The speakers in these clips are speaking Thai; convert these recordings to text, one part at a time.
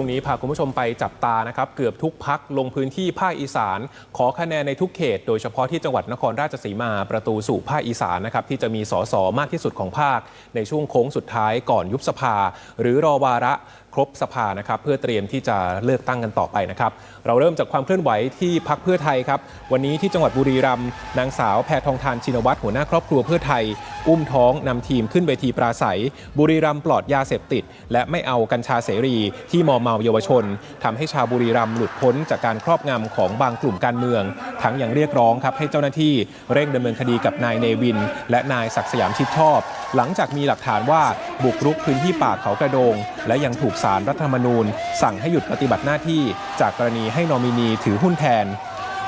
ช่วงนี้พาคุณผู้ชมไปจับตานะครับ เกือบทุกพักลงพื้นที่ภาคอีสาน ขอคะแนนในทุกเขต โดยเฉพาะที่จังหวัดนครราชสีมาประตูสู่ภาคอีสานนะครับที่จะมีสสมากที่สุดของภาค ในช่วงโค้งสุดท้ายก่อนยุบสภา หรือรอวาระ ครบสภานะครับเพื่อเตรียมที่จะเลือกตั้งกันต่อไปนะครับ เราเริ่มจากความเคลื่อนไหวที่พักเพื่อไทยครับวันนี้ที่จังหวัดบุรีรัมย์นางสาวแพทองทานชินวัตรหัวหน้าครอบครัวเพื่อไทย อุ้มท้องนำทีมขึ้นเวทีปราศัย บุรีรัมย์ปลอดยาเสพติด และไม่เอากัญชาเสรีที่มอมเมาเยาวชนทำให้ชาวบุรีรัมย์หลุดพ้นจากการครอบงำของบางกลุ่มการเมือง ทั้งยังเรียกร้องครับให้เจ้าหน้าที่เร่งดำเนินคดีกับนายเนวิน และนายศักดิ์สยามชิดชอบ หลังจากมีหลักฐานว่าบุกรุกพื้นที่ป่าเขากระโดง และยังถูกสารรัฐธรรมนูญ สั่งให้หยุดปฏิบัติหน้าที่จากกรณีให้นอมินีถือหุ้นแทน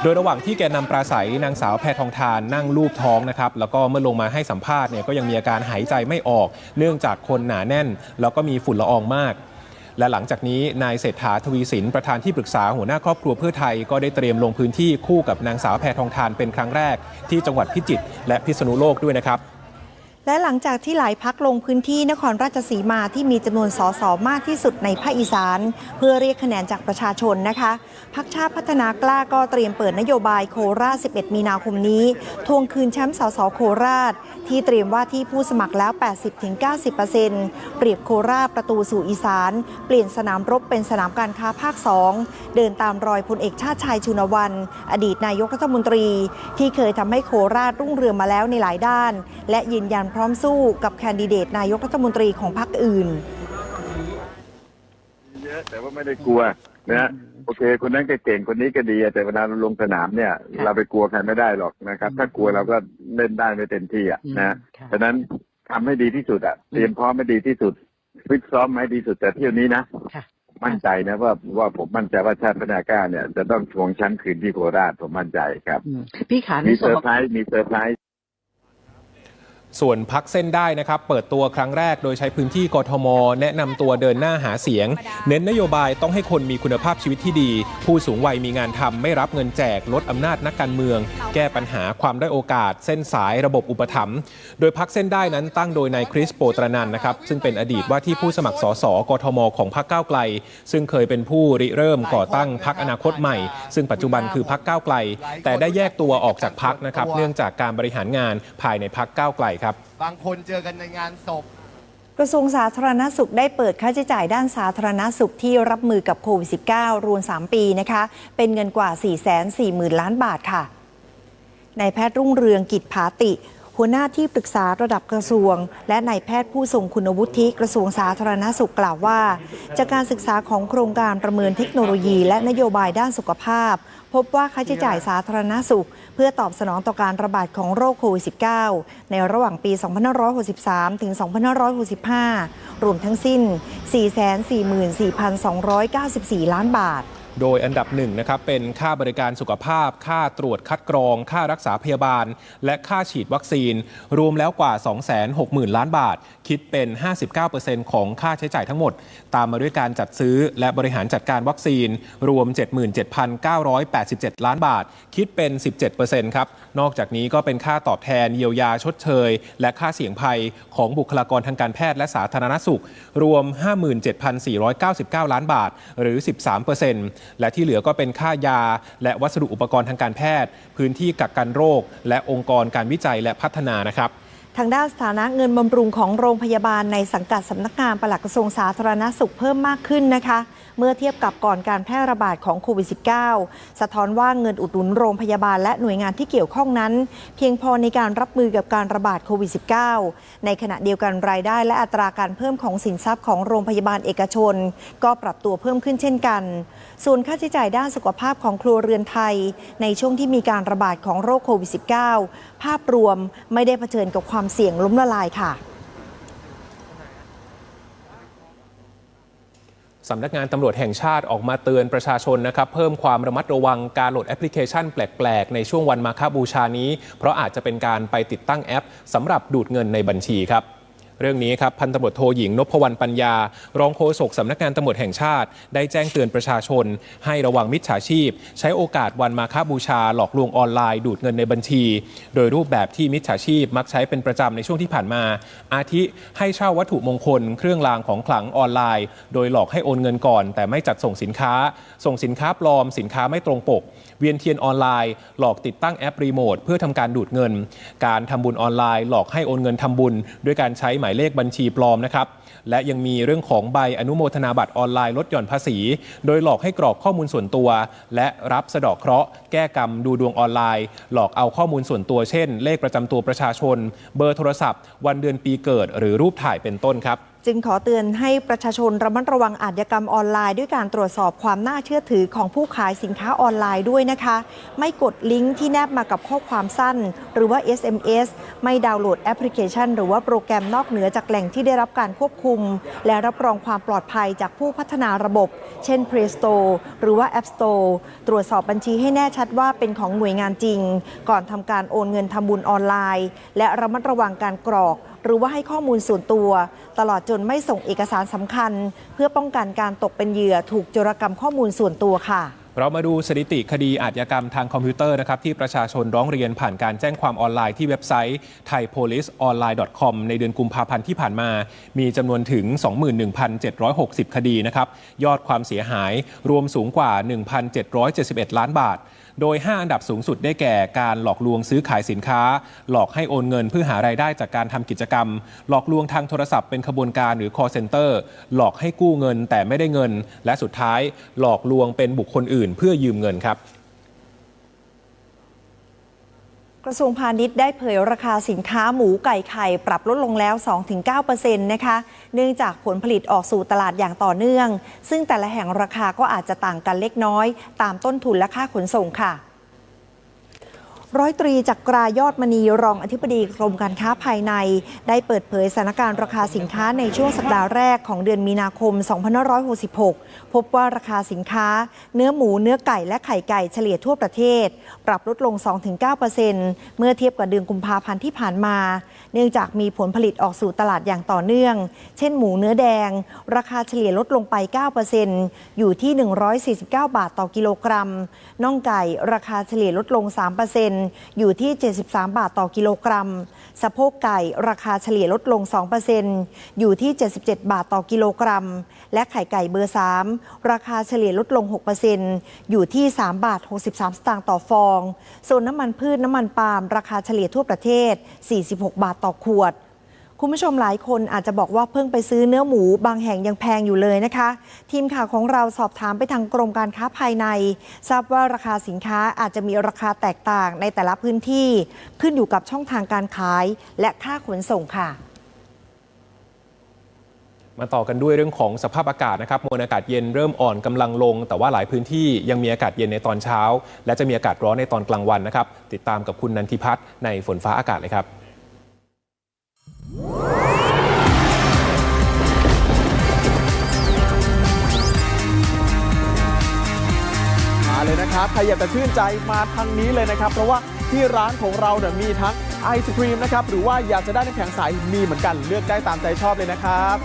โดยระหว่างที่แกนนำปราศัยนางสาวแพทองทานนั่งลูบท้องนะครับแล้วก็เมื่อลงมาให้สัมภาษณ์เนี่ยก็ยังมีอาการหายใจไม่ออก เนื่องจากคนหนาแน่น แล้วก็มีฝุ่นละอองมากและหลังจากนี้นายเศรษฐาทวีสินประธานที่ปรึกษาหัวหน้าครอบครัวเพื่อไทยก็ได้เตรียมลงพื้นที่คู่กับนางสาวแพทองทานเป็นครั้งแรก ที่จังหวัดพิจิตรและพิษณุโลกด้วยนะครับ และหลังจากที่หลายพักลงพื้นที่นครราชสีมาที่มีจำนวนสสมากที่สุดในภาคอีสาน เพื่อเรียกคะแนนจากประชาชนนะคะพักชาติพัฒนากล้าก็เตรียมเปิดนโยบายโคราช 11 มีนาคมนี้ ทวงคืนแชมป์สสโคราช ที่เตรียมว่าที่ผู้สมัครแล้ว 80-90%เปรียบโคราชประตูสู่อีสาน เปลี่ยนสนามรบเป็นสนามการค้าภาค 2 เดินตามรอยพลเอกชาติชายชุนวัน อดีตนายกรัฐมนตรี ที่เคยทำให้โคราชรุ่งเรืองมาแล้วในหลายด้าน และยืนยันพร้อมสู้กับแคนดิเดตนายกรัฐมนตรีของพรรคอื่น เยอะแต่ว่าไม่ได้กลัวนะ อเค คนนั้นก็เก่งคนนี้ก็ดี แต่เวลาเราลงสนามเนี่ยค่ะเราไปกลัวใครไม่ได้หรอกนะครับอืมถ้ากลัวเราก็เล่นได้ไม่เต็มที่อะอืมนะค่ะฉะนั้นทำให้ดีที่สุดอะเตรียมพร้อมให้ดีที่สุดฟิตซ้อมให้ดีที่สุดแต่เที่ยวนี้นะค่ะมั่นใจนะว่าว่าผมมั่นใจว่าชาติพัฒนากล้าเนี่ย จะต้องทวงแชมป์คืนที่โคราชผมมั่นใจครับอืมพี่ขาในมีส่เซวนอขร์องไพรส์มีเซอร์ไพรส์ ส่วนพักเส้นได้นะครับเปิดตัวครั้งแรกโดยใช้พื้นที่กทม แนะนำตัวเดินหน้าหาเสียง เน้นนโยบายต้องให้คนมีคุณภาพชีวิตที่ดี ผู้สูงวัยมีงานทำไม่รับเงินแจกลดอำนาจนักการเมือง แก้ปัญหาความได้อยโอกาส เส้นสายระบบอุปถัมภ์โดยพักเส้นได้นั้นตั้งโดยนายคริสโปตรนันนะครับซึ่งเป็นอดีตว่าที่ผู้สมัครสสกทม ของพรรคก้าวไกล ซึ่งเคยเป็นผู้ริเริ่มก่อตั้งพักอนาคตใหม่ ซึ่งปัจจุบันคือพักก้าวไกล แต่ได้แยกตัวออกจากพักนะครับเนื่องจากการบริหารงานภายในพักก้าวไกลครับ บางคนเจอกันในงานศพ กระทรวงสาธารณสุขได้เปิดค่าใช้จ่ายด้านสาธารณสุขที่รับมือกับโควิด -19 รวม 3 ปีนะคะ เป็นเงินกว่า 440,000 ล้านบาทค่ะนายแพทย์รุ่งเรืองกิจผาติ หัวหน้าที่ปรึกษาระดับกระทรวง และนายแพทย์ผู้ทรงคุณวุฒิกระทรวงสาธารณสุขกล่าวว่า จากการศึกษาของโครงการประเมินเทคโนโลยี และนโยบายด้านสุขภาพ พบว่าค่าใช้จ่ายสาธารณสุข เพื่อตอบสนองต่อการระบาดของโรคโควิด -19 ในระหว่างปี 2563 ถึง 2565 รวมทั้งสิ้น 444,294 ล้านบาท โดยอันดับหนึ่งนะครับเป็นค่าบริการสุขภาพ ค่าตรวจคัดกรอง ค่ารักษาพยาบาล และค่าฉีดวัคซีน รวมแล้วกว่า 260,000 ล้านบาท คิดเป็น 59%ของค่าใช้จ่ายทั้งหมด ตามมาด้วยการจัดซื้อและบริหารจัดการวัคซีน รวม 77,987 ล้านบาท คิดเป็น 17%ครับ นอกจากนี้ก็เป็นค่าตอบแทนเยียวยาชดเชย และค่าเสี่ยงภัยของบุคลากรทางการแพทย์และสาธารณสุข รวม 57,499 ล้านบาท หรือ 13%และที่เหลือก็เป็นค่ายา และวัสดุอุปกรณ์ทางการแพทย์ พื้นที่กักกันโรค และองค์กรการวิจัยและพัฒนานะครับทางด้านสถานะเงินบำรุงของโรงพยาบาลในสังกัดสำนักงานปลัดกระทรวงสาธารณสุขเพิ่มมากขึ้นนะคะ เมื่อเทียบกับก่อนการแพร่ระบาดของโควิด -19 สะท้อนว่าเงินอุดหนุนโรงพยาบาลและหน่วยงานที่เกี่ยวข้องนั้น เพียงพอในการรับมือกับการระบาดโควิด -19 ในขณะเดียวกันรายได้และอัตราการเพิ่มของสินทรัพย์ของโรงพยาบาลเอกชน ก็ปรับตัวเพิ่มขึ้นเช่นกัน ส่วนค่าใช้จ่ายด้านสุขภาพของครัวเรือนไทย ในช่วงที่มีการระบาดของโรคโควิด -19 ภาพรวมไม่ได้เผชิญกับความเสี่ยงล้มละลายค่ะสำนักงานตำรวจแห่งชาติออกมาเตือนประชาชนนะครับ เพิ่มความระมัดระวังการโหลดแอปพลิเคชันแปลก ๆ ในช่วงวันมาฆบูชานี้ เพราะอาจจะเป็นการไปติดตั้งแอปสำหรับดูดเงินในบัญชีครับ เรื่องนี้ครับพันตำรวจโทหญิงนพวรรณปัญญา รองโฆษกสำนักงานตำรวจแห่งชาติ ได้แจ้งเตือนประชาชน ให้ระวังมิจฉาชีพ ใช้โอกาสวันมาฆบูชา หลอกลวงออนไลน์ดูดเงินในบัญชี โดยรูปแบบที่มิจฉาชีพมักใช้เป็นประจำในช่วงที่ผ่านมา อาทิให้เช่าวัตถุมงคล เครื่องรางของขลังออนไลน์ โดยหลอกให้โอนเงินก่อน แต่ไม่จัดส่งสินค้า ส่งสินค้าปลอม สินค้าไม่ตรงปก เวียนเทียนออนไลน์ หลอกติดตั้งแอปรีโมทเพื่อทำการดูดเงิน การทำบุญออนไลน์ หลอกให้โอนเงินทำบุญ ด้วยการใช้หมายเลขบัญชีปลอมนะครับ และยังมีเรื่องของใบอนุโมทนาบัตรออนไลน์ลดหย่อนภาษี โดยหลอกให้กรอกข้อมูลส่วนตัว และรับสะดาะเคราะห์แก้กรรมดูดวงออนไลน์ หลอกเอาข้อมูลส่วนตัวเช่น เลขประจำตัวประชาชน เบอร์โทรศัพท์ วันเดือนปีเกิด หรือรูปถ่ายเป็นต้นครับจึงขอเตือนให้ประชาชนระมัดระวังอาชญากรรมออนไลน์ ด้วยการตรวจสอบความน่าเชื่อถือของผู้ขายสินค้าออนไลน์ด้วยนะคะ ไม่กดลิงก์ที่แนบมากับข้อความสั้น หรือว่า SMS ไม่ดาวน์โหลดแอปพลิเคชัน หรือว่าโปรแกรมนอกเหนือจากแหล่งที่ได้รับการควบคุม และรับรองความปลอดภัยจากผู้พัฒนาระบบ เช่น Play Store หรือว่า App Store ตรวจสอบบัญชีให้แน่ชัดว่าเป็นของหน่วยงานจริง ก่อนทำการโอนเงินทำบุญออนไลน์ และระมัดระวังการกรอกหรือว่าให้ข้อมูลส่วนตัว ตลอดจนไม่ส่งเอกสารสำคัญ เพื่อป้องกันการตกเป็นเหยื่อถูกโจรกรรมข้อมูลส่วนตัวค่ะ เรามาดูสถิติคดีอาชญากรรมทางคอมพิวเตอร์นะครับที่ประชาชนร้องเรียนผ่านการแจ้งความออนไลน์ที่เว็บไซต์ thaipoliceonline.com ในเดือนกุมภาพันธ์ที่ผ่านมา มีจำนวนถึง 21,760 คดีนะครับยอดความเสียหายรวมสูงกว่า 1,771 ล้านบาท โดย 5 อันดับสูงสุดได้แก่การหลอกลวงซื้อขายสินค้า หลอกให้โอนเงินเพื่อหารายได้จากการทำกิจกรรม หลอกลวงทางโทรศัพท์เป็นขบวนการหรือ call center หลอกให้กู้เงินแต่ไม่ได้เงิน และสุดท้ายหลอกลวงเป็นบุคคลอื่น เพื่อยืมเงินครับ กระทรวงพาณิชย์ได้เผยราคาสินค้าหมูไก่ไข่ปรับลดลงแล้ว 2-9%นะคะ เนื่องจากผลผลิตออกสู่ตลาดอย่างต่อเนื่อง ซึ่งแต่ละแห่งราคาก็อาจจะต่างกันเล็กน้อย ตามต้นทุนและค่าขนส่งค่ะ ร้อยตรีจักรายอดมณีรองอธิบดีกรมการค้าภายใน ได้เปิดเผยสถานการณ์ราคาสินค้าในช่วงสัปดาห์แรกของเดือนมีนาคม 2566 พบว่าราคาสินค้า เนื้อหมูเนื้อไก่และไข่ไก่เฉลี่ยทั่วประเทศ ปรับลดลง 2-9%เมื่อเทียบกับเดือนกุมภาพันธ์ที่ผ่านมา เนื่องจากมีผลผลิตออกสู่ตลาดอย่างต่อเนื่อง เช่นหมูเนื้อแดง ราคาเฉลี่ยลดลงไป 9%อยู่ที่ 149 บาทต่อกิโลกรัมน่องไก่ราคาเฉลี่ยลดลง 3%อยู่ที่ 73 บาทต่อกิโลกรัม สะโพกไก่ราคาเฉลี่ยลดลง 2%อยู่ที่ 77 บาทต่อกิโลกรัม และไข่ไก่เบอร์ 3 ราคาเฉลี่ยลดลง 6%อยู่ที่ 3 บาท 63 สตางค์ต่อฟอง ส่วนน้ำมันพืชน้ำมันปาล์มราคาเฉลี่ยทั่วประเทศ 46 บาทต่อขวด คุณผู้ชมหลายคนอาจจะบอกว่าเพิ่งไปซื้อเนื้อหมู บางแห่งยังแพงอยู่เลยนะคะ ทีมข่าวของเราสอบถามไปทางกรมการค้าภายใน ทราบว่าราคาสินค้าอาจจะมีราคาแตกต่างในแต่ละพื้นที่ ขึ้นอยู่กับช่องทางการขาย และค่าขนส่งค่ะ มาต่อกันด้วยเรื่องของสภาพอากาศนะครับ มวลอากาศเย็นเริ่มอ่อนกำลังลง แต่ว่าหลายพื้นที่ยังมีอากาศเย็นในตอนเช้า และจะมีอากาศร้อนในตอนกลางวันนะครับ ติดตามกับคุณนันทิพัฒน์ในฝนฟ้าอากาศเลยครับ มาเลยนะครับใครอยากจะชื่นใจมาทางนี้เลยนะครับ เพราะว่าที่ร้านของเราเนี่ยมีทั้งไอศครีมนะครับ หรือว่าอยากจะได้น้ำแข็งใสมีเหมือนกันเลือกได้ตามใจชอบเลยนะครับ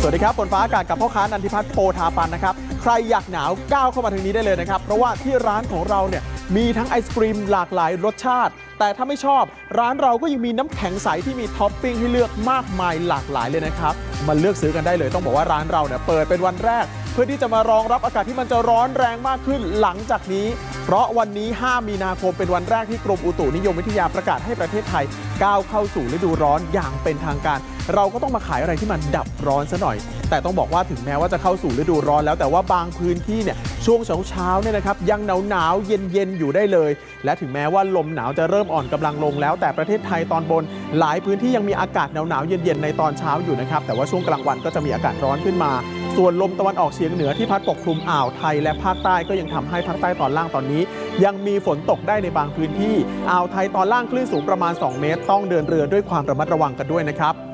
สวัสดีครับฝนฟ้าอากาศกับพ่อค้านันทิพัฒน์โปธาปันนะครับ ใครอยากหนาวก้าวเข้ามาทางนี้ได้เลยนะครับ เพราะว่าที่ร้านของเราเนี่ย มีทั้งไอศครีมหลากหลายรสชาติ แต่ถ้าไม่ชอบ ร้านเราก็ยังมีน้ำแข็งใสที่มีท็อปปิ้งให้เลือกมากมายหลากหลายเลยนะครับมาเลือกซื้อกันได้เลยต้องบอกว่าร้านเราเนี่ยเปิดเป็นวันแรก เพื่อที่จะมารองรับอากาศที่มันจะร้อนแรงมากขึ้นหลังจากนี้ เพราะวันนี้ 5 มีนาคมเป็นวันแรกที่กรมอุตุนิยมวิทยาประกาศให้ประเทศไทย ก้าวเข้าสู่ฤดูร้อนอย่างเป็นทางการ เราก็ต้องมาขายอะไรที่มันดับร้อนซะหน่อย แต่ต้องบอกว่าถึงแม้ว่าจะเข้าสู่ฤดูร้อนแล้วแต่ว่าบางพื้นที่เนี่ยช่วงเช้าเช้าๆเนี่ยนะครับยังหนาวหนาวๆเย็นเย็นๆอยู่ได้เลย และถึงแม้ว่าลมหนาวจะเริ่มอ่อนกำลังลงแล้ว แต่ประเทศไทยตอนบน หลายพื้นที่ยังมีอากาศหนาวหนาวๆเย็นเย็นๆในตอนเช้าอยู่นะครับแต่ว่าช่วงกลางวันก็จะมีอากาศร้อนขึ้นมา ส่วนลมตะวันออกเฉียงเหนือที่พัดปกคลุมอ่าวไทยและภาคใต้ก็ยังทำให้ภาคใต้ตอนล่างตอนนี้ ยังมีฝนตกได้ในบางพื้นที่อ่าวไทยตอนล่างคลื่นสูงประมาณ 2 เมตร ต้องเดินเรือด้วยความระมัดระวังกันด้วยนะครับ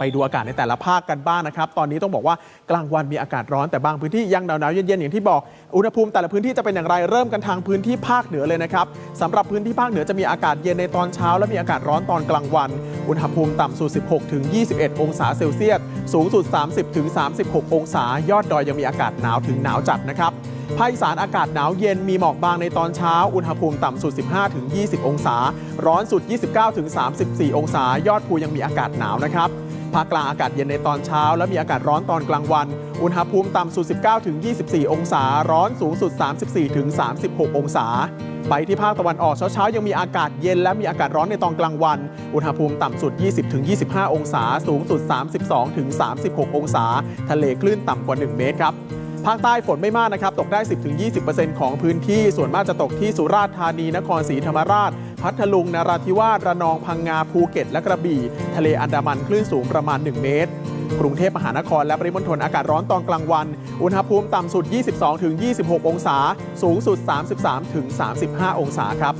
ไปดูอากาศในแต่ละภาคกันบ้างนะครับ ตอนนี้ต้องบอกว่ากลางวันมีอากาศร้อนแต่บางพื้นที่ยังหนาวๆเย็นๆอย่างที่บอกอุณหภูมิแต่ละพื้นที่จะเป็นอย่างไรเริ่มกันทางพื้นที่ภาคเหนือเลยนะครับสำหรับพื้นที่ภาคเหนือจะมีอากาศเย็นในตอนเช้า และมีอากาศร้อนตอนกลางวัน อุณหภูมิต่ำสุด 16 ถึง 21 องศาเซลเซียสสูงสุด 30 ถึง 36 องศายอดดอยยังมีอากาศหนาวถึงหนาวจัดนะครับภาคอีสานอากาศหนาวเย็นมีหมอกบางในตอนเช้า อุณหภูมิต่ำสุด 15ถึง20 องศา ร้อนสุด 29ถึง34 องศา ยอดภูยังมีอากาศหนาวนะครับ ภาคกลางอากาศเย็นในตอนเช้า และมีอากาศร้อนตอนกลางวัน อุณหภูมิต่ำสุด 19-24 องศา ร้อนสูงสุด 34-36 องศา ไปที่ภาคตะวันออกเช้าๆ ยังมีอากาศเย็นและมีอากาศร้อนในตอนกลางวัน อุณหภูมิต่ำสุด 20-25 องศา สูงสุด 32-36 องศา ทะเลคลื่นต่ำกว่า 1 เมตรครับภาคใต้ฝนไม่มากนะครับ ตกได้ 10-20%ของพื้นที่ ส่วนมากจะตกที่สุราษฎร์ธานี นครศรีธรรมราช พัทลุงนราธิวาสระนองพังงาภูเก็ต และกระบี่ ทะเลอันดามันคลื่นสูงประมาณ 1 เมตร กรุงเทพมหานครและปริมณฑลอากาศร้อนตอนกลางวัน อุณหภูมิต่ำสุด 22-26 องศา สูงสุด 33-35 องศาครับ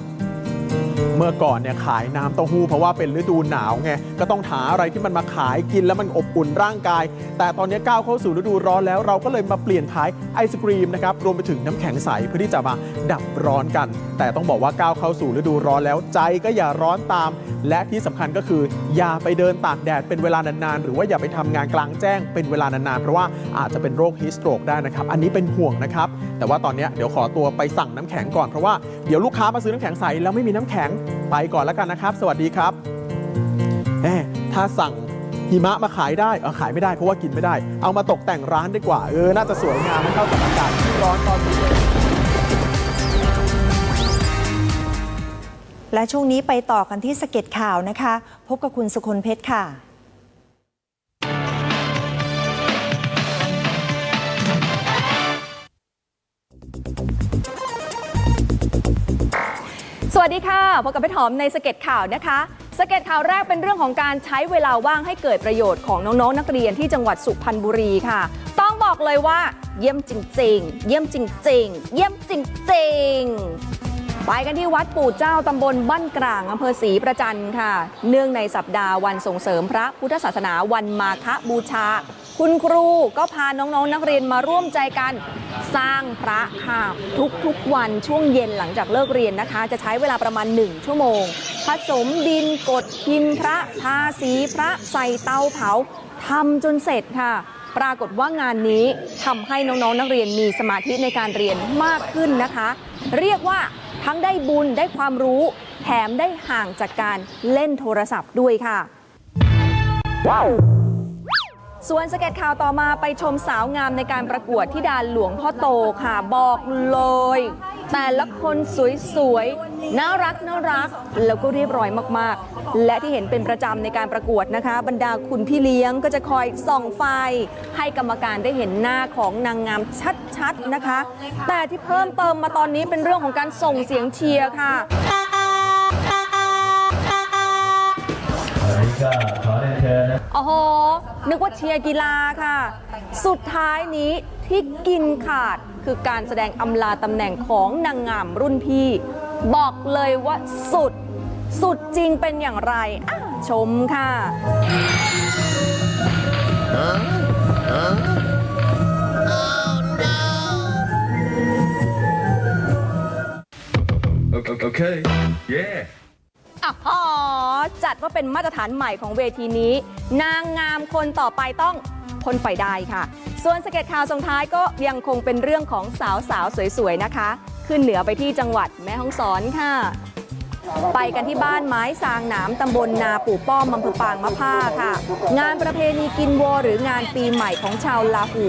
เมื่อก่อนเนี่ยขายน้ำเต้าหู้เพราะว่าเป็นฤดูหนาวไงก็ต้องหาอะไรที่มันมาขายกินแล้วมันอบอุ่นร่างกาย แต่ตอนนี้ก้าวเข้าสู่ฤดูร้อนแล้วเราก็เลยมาเปลี่ยนขายไอศกรีมนะครับรวมไปถึงน้ำแข็งใสเพื่อที่จะมาดับร้อนกัน แต่ต้องบอกว่าก้าวเข้าสู่ฤดูร้อนแล้วใจก็อย่าร้อนตาม และที่สำคัญก็คือ อย่าไปเดินตากแดดเป็นเวลานานๆหรือว่าอย่าไปทำงานกลางแจ้งเป็นเวลานานๆเพราะว่าอาจจะเป็นโรคฮิสโตรกได้นะครับ อันนี้เป็นห่วงนะครับ แต่ว่าตอนนี้เดี๋ยวขอตัวไปสั่งน้ำแข็งก่อนเพราะว่าเดี๋ยวลูกค้ามาซื้อน้ำแข็งใสแล้วไม่มีน้ำแข็งไปก่อนแล้วกันนะครับ สวัสดีครับแหมถ้าสั่งหิมะมาขายได้เออขายไม่ได้เพราะว่ากินไม่ได้ เอามาตกแต่งร้านดีกว่า เออ น่าจะสวยงามและเข้ากับอากาศที่ร้อนตอนนี้เลยและช่วงนี้ไปต่อกันที่สเก็ตข่าวนะคะ พบกับคุณสุคนเพชรค่ะ วัสดีค่ะ พบกับพี่หอมในสเก็ตข่าวนะคะ สเก็ตข่าวแรกเป็นเรื่องของการใช้เวลาว่างให้เกิดประโยชน์ของน้องๆนักเรียนที่จังหวัดสุพรรณบุรีค่ะ ต้องบอกเลยว่า เยี่ยมจริงๆ เยี่ยมจริงๆ เยี่ยมจริงๆไปกันที่วัดปู่เจ้าตำบลบ้านกลางอำเภอศรีประจันค่ะ เนื่องในสัปดาห์วันส่งเสริมพระพุทธศาสนาวันมาฆบูชา คุณครูก็พาน้องๆ นักเรียนมาร่วมใจกันสร้างพระค่ะทุกๆวันช่วงเย็นหลังจากเลิกเรียนนะคะ จะใช้เวลาประมาณ 1 ชั่วโมง ผสมดินกดพิมพ์พระทาสีพระใส่เตาเผาทำจนเสร็จค่ะ ปรากฏว่างานนี้ทำให้น้องๆ นักเรียนมีสมาธิในการเรียนมากขึ้นนะคะ เรียกว่าทั้งได้บุญได้ความรู้ แถมได้ห่างจากการเล่นโทรศัพท์ด้วยค่ะ ส่วนสเก็ตข่าวต่อมาไปชมสาวงามในการประกวดที่ดานหลวงพ่อโตค่ะบอกเลย แต่ละคนสวยๆ น่ารักน่ารัก แล้วก็เรียบร้อยมากๆ และที่เห็นเป็นประจำในการประกวดนะคะ บรรดาคุณพี่เลี้ยงก็จะคอยส่องไฟ ให้กรรมการได้เห็นหน้าของนางงามชัดๆนะคะ แต่ที่เพิ่มเติมมาตอนนี้เป็นเรื่องของการส่งเสียงเชียร์ค่ะวันนี้ก็ขอ เรียนเชิญนะโอ้โห นึกว่าเชียร์กีฬาค่ะ สุดท้ายนี้ที่กินขาดคือการแสดงอำลาตำแหน่งของนางงามรุ่นพี่ บอกเลยว่าสุด สุดจริงเป็นอย่างไรอะชมค่ะ Okay yeah อ๋อ จัดว่าเป็นมาตรฐานใหม่ของเวทีนี้ นางงามคนต่อไปต้องคนไฟได้ค่ะ ส่วนสเก็ตข่าวส่งท้ายก็ยังคงเป็นเรื่องของสาวสาวๆสวยๆนะคะ ขึ้นเหนือไปที่จังหวัดแม่ฮ่องสอนค่ะ ไปกันที่บ้านไม้สางหนามตำบลนาปู่ป้อมอำเภอปางมะผ้าค่ะ งานประเพณีกินโวหรืองานปีใหม่ของชาวลาหู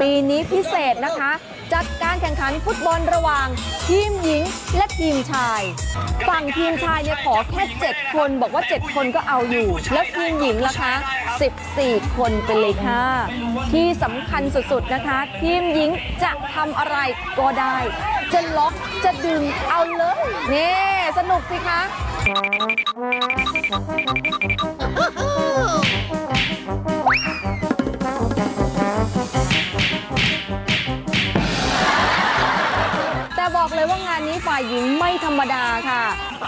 ปีนี้พิเศษนะคะ จัดการแข่งขันฟุตบอลระหว่างทีมหญิงและทีมชาย ฝั่งทีมชายเนี่ยขอแค่ 7 คนบอกว่า 7 คนก็เอาอยู่ แล้วทีมหญิงล่ะคะ 14 คนเป็นเลยค่ะ ที่สำคัญสุดๆนะคะ ทีมหญิงจะทำอะไรก็ได้ จะล็อกจะดึงเอาเลยนี่สนุกสิคะ ไม่ธรรมดาค่ะ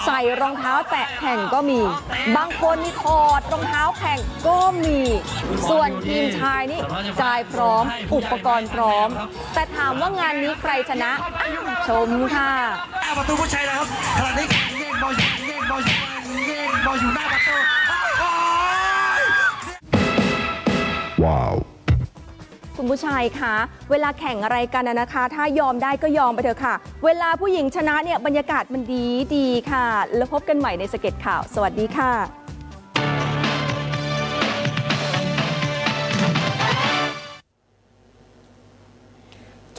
ใส่รองเท้าแตะแข่งก็มี บางคนนี่ถอดรองเท้าแข่งก็มี ส่วนทีมชายนี่กายพร้อม อุปกรณ์พร้อม แต่ถามว่างานนี้ใครชนะอ้าวชมค่ะประตูผู้ชายนะครับขณะนี้แย่งบอลอยู่แย่งบอลอยู่แย่งบอลอยู่หน้าประตู คุณผู้ชายคะเวลาแข่งอะไรกันนะนะคะ ถ้ายอมได้ก็ยอมไปเถอะค่ะ เวลาผู้หญิงชนะเนี่ยบรรยากาศมันดีดีค่ะ แล้วพบกันใหม่ในสเก็ตข่าว สวัสดีค่ะ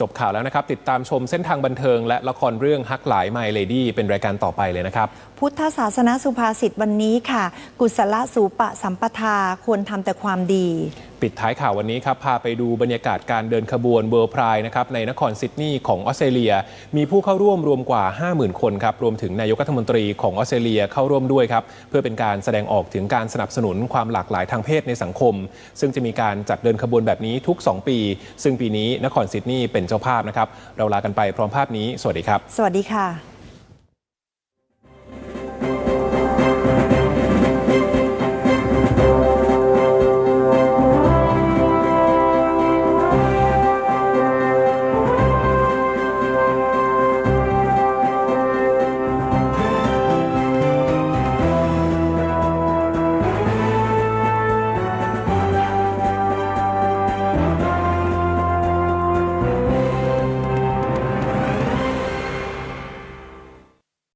จบข่าวแล้วนะครับ ติดตามชมเส้นทางบันเทิง และละครเรื่องฮักหลายไมเลดี้เป็นรายการต่อไปเลยนะครับ พุทธศาสนสุภาษิตวันนี้ค่ะ กุศลสูปะสัมปทาควรทำแต่ความดี ปิดท้ายข่าววันนี้ครับ พาไปดูบรรยากาศการเดินขบวนเวิร์พรายนะครับในนครซิดนีย์ของออสเตรเลีย มีผู้เข้าร่วมรวมกว่า 50,000 คนครับรวมถึงนายกรัฐมนตรีของออสเตรเลียเข้าร่วมด้วยครับเพื่อเป็นการแสดงออกถึงการสนับสนุนความหลากหลายทางเพศในสังคม ซึ่งจะมีการจัดเดินขบวนแบบนี้ทุก 2 ปี ซึ่งปีนี้นครซิดนีย์เป็นเจ้าภาพนะครับ เราลากันไปพร้อมภาพนี้ สวัสดีครับ สวัสดีค่ะ